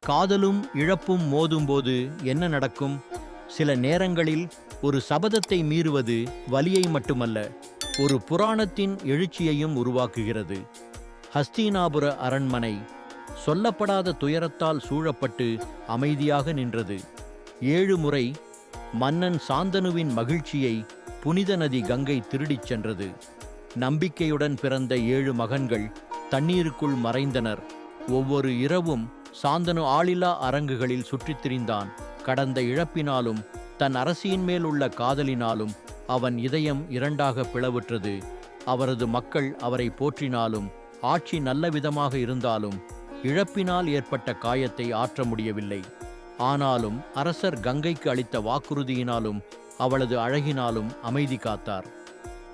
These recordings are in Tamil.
காதலும் இழப்பும் மோதும்போது என்ன நடக்கும்? சில நேரங்களில் ஒரு சபதத்தை மீறுவது வலியை மட்டுமல்ல ஒரு புராணத்தின் எழுச்சியையும் உருவாக்குகிறது. ஹஸ்தினாபுர அரண்மனை சொல்லப்படாத துயரத்தால் சூழப்பட்டு அமைதியாக நின்றது. ஏழு முறை மன்னன் சாந்தனுவின் மகிழ்ச்சியை புனித நதி கங்கை திருடிச் சென்றது. நம்பிக்கையுடன் பிறந்த ஏழு மகன்கள் தண்ணீருக்குள் மறைந்தனர். ஒவ்வொரு இரவும் சாந்தனு ஆளில்லா அரங்குகளில் சுற்றித் திரிந்தான். கடந்த இழப்பினாலும் தன் அரசியின் மேல் உள்ள காதலினாலும் அவன் இதயம் இரண்டாக பிளவுற்றது. அவரது மக்கள் அவரை போற்றினாலும் ஆட்சி நல்ல விதமாக இருந்தாலும் இழப்பினால் ஏற்பட்ட காயத்தை ஆற்ற முடியவில்லை. ஆனாலும் அரசர் கங்கைக்கு அளித்த வாக்குறுதியினாலும் அவளது அழகினாலும் அமைதி காத்தார்.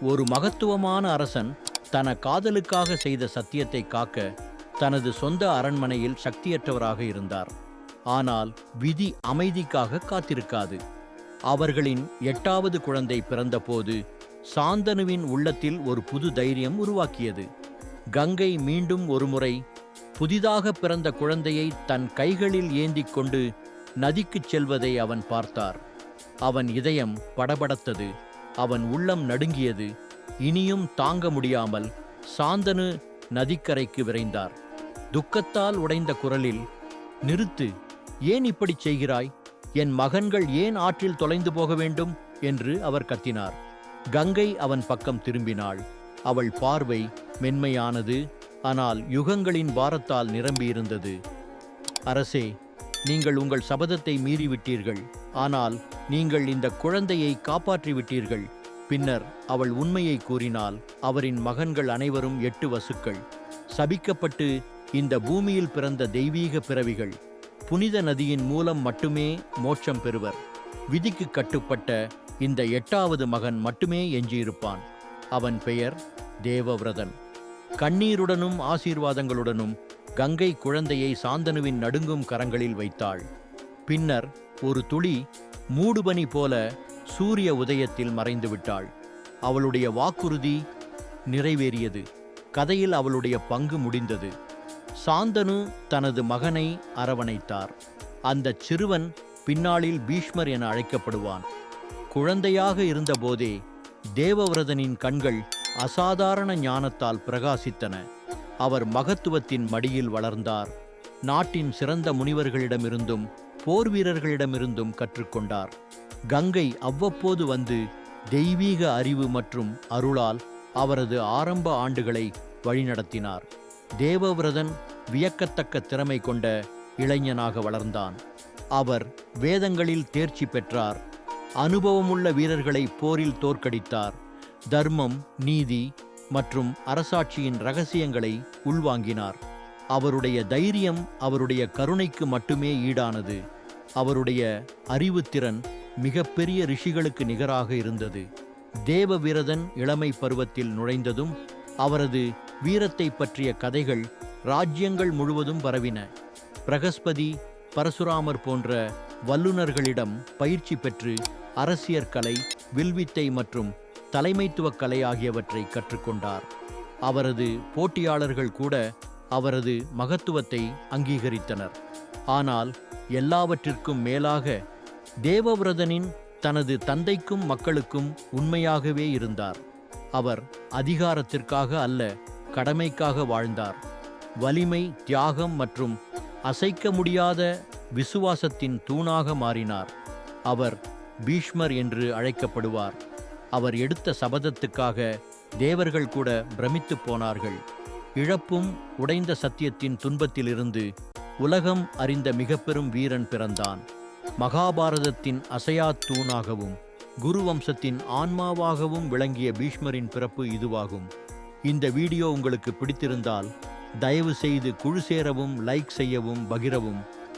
ஒரு மகத்துவமான அரசன் தன காதலுக்காக செய்த சத்தியத்தை காக்க தனது சொந்த அரண்மனையில் சக்தியற்றவராக இருந்தார். ஆனால் விதி அமைதிக்காக காத்திருக்காது. அவர்களின் எட்டாவது குழந்தை பிறந்தபோது சாந்தனுவின் உள்ளத்தில் ஒரு புது தைரியம் உருவாக்கியது. கங்கை மீண்டும் ஒருமுறை புதிதாக பிறந்த குழந்தையை தன் கைகளில் ஏந்திக் கொண்டு நதிக்குச் செல்வதை அவன் பார்த்தார். அவன் இதயம் படபடத்தது. அவன் உள்ளம் நடுங்கியது. இனியும் தாங்க முடியாமல் சாந்தனு நதிக்கரைக்கு விரைந்தார். துக்கத்தால் உடைந்த குரலில் நிறுத்து ஏன் இப்படிச் செய்கிறாய்? என் மகன்கள் ஏன் ஆற்றில் தொலைந்து போக வேண்டும்? என்று அவர் கத்தினார். கங்கை அவன் பக்கம் திரும்பினாள். அவள் பார்வை மென்மையானது ஆனால் யுகங்களின் பாரத்தால் நிரம்பியிருந்தது. அரசே நீங்கள் உங்கள் சபதத்தை மீறிவிட்டீர்கள். ஆனால் நீங்கள் இந்த குழந்தையை காப்பாற்றிவிட்டீர்கள். பின்னர் அவள் உண்மையை கூறினால் அவரின் மகன்கள் அனைவரும் எட்டு வசுக்கள். சபிக்கப்பட்டு இந்த பூமியில் பிறந்த தெய்வீக பிறவிகள் புனித நதியின் மூலம் மட்டுமே மோட்சம் பெறுவர். விதிக்கு கட்டுப்பட்ட இந்த எட்டாவது மகன் மட்டுமே எஞ்சியிருப்பான். அவன் பெயர் தேவவிரதன். கண்ணீருடனும் ஆசீர்வாதங்களுடனும் கங்கை குழந்தையை சாந்தனுவின் நடுங்கும் கரங்களில் வைத்தாள். பின்னர் ஒரு துளி மூடுபனி போல சூரிய உதயத்தில் மறைந்து விட்டாள் அவளுடைய வாக்குறுதி நிறைவேறியது. கதையில் அவளுடைய பங்கு முடிந்தது. சாந்தனு தனது மகனை அரவணைத்தார். அந்த சிறுவன் பின்னாளில் பீஷ்மர் என அழைக்கப்படுவான். குழந்தையாக இருந்தபோதே தேவவிரதனின் கண்கள் அசாதாரண ஞானத்தால் பிரகாசித்தன. அவர் மகத்துவத்தின் மடியில் வளர்ந்தார். நாட்டின் சிறந்த முனிவர்களிடமிருந்தும் போர் வீரர்களிடமிருந்தும் கற்றுக்கொண்டார். கங்கை அவ்வப்போது வந்து தெய்வீக அறிவு மற்றும் அருளால் அவரது ஆரம்ப ஆண்டுகளை வழிநடத்தினார். தேவவிரதன் வியக்கத்தக்க திறமை கொண்ட இளைஞனாக வளர்ந்தான். அவர் வேதங்களில் தேர்ச்சி பெற்றார். அனுபவமுள்ள வீரர்களை போரில் தோற்கடித்தார். தர்மம் நீதி மற்றும் அரசாட்சியின் ரகசியங்களை உள்வாங்கினார். அவருடைய தைரியம் அவருடைய கருணைக்கு மட்டுமே ஈடானது. அவருடைய அறிவுத்திறன் மிகப்பெரிய ரிஷிகளுக்கு நிகராக இருந்தது. தேவவிரதன் இளமை பருவத்தில் நுழைந்ததும் அவரது வீரத்தை பற்றிய கதைகள் ராஜ்யங்கள் முழுவதும் பரவின. பிரகஸ்பதி பரசுராமர் போன்ற வல்லுநர்களிடம் பயிற்சி பெற்று அரசியற்கலை வில்வித்தை மற்றும் தலைமைத்துவக் கலை ஆகியவற்றை கற்றுக்கொண்டார். அவரது போட்டியாளர்கள் கூட அவரது மகத்துவத்தை அங்கீகரித்தனர். ஆனால் எல்லாவற்றிற்கும் மேலாக தேவவிரதனின் தனது தந்தைக்கும் மக்களுக்கும் உண்மையாகவே இருந்தார். அவர் அதிகாரத்திற்காக அல்ல கடமைக்காக வாழ்ந்தார். வலிமை தியாகம் மற்றும் அசைக்க முடியாத விசுவாசத்தின் தூணாக மாறினார். அவர் பீஷ்மர் என்று அழைக்கப்படுவார். அவர் எடுத்த சபதத்துக்காக தேவர்கள் கூட பிரமித்துப் போனார்கள். இழப்பும் உடைந்த சத்தியத்தின் துன்பத்திலிருந்து உலகம் அறிந்த மிகப்பெரும் வீரன் பிறந்தான். மகாபாரதத்தின் அசையா தூணாகவும் குரு வம்சத்தின் ஆன்மாவாகவும் விளங்கிய பீஷ்மரின் பிறப்பு இதுவாகும். இந்த வீடியோ உங்களுக்கு பிடித்திருந்தால் தயவு செய்து குழு சேரவும் லைக் செய்யவும் பகிரவும்.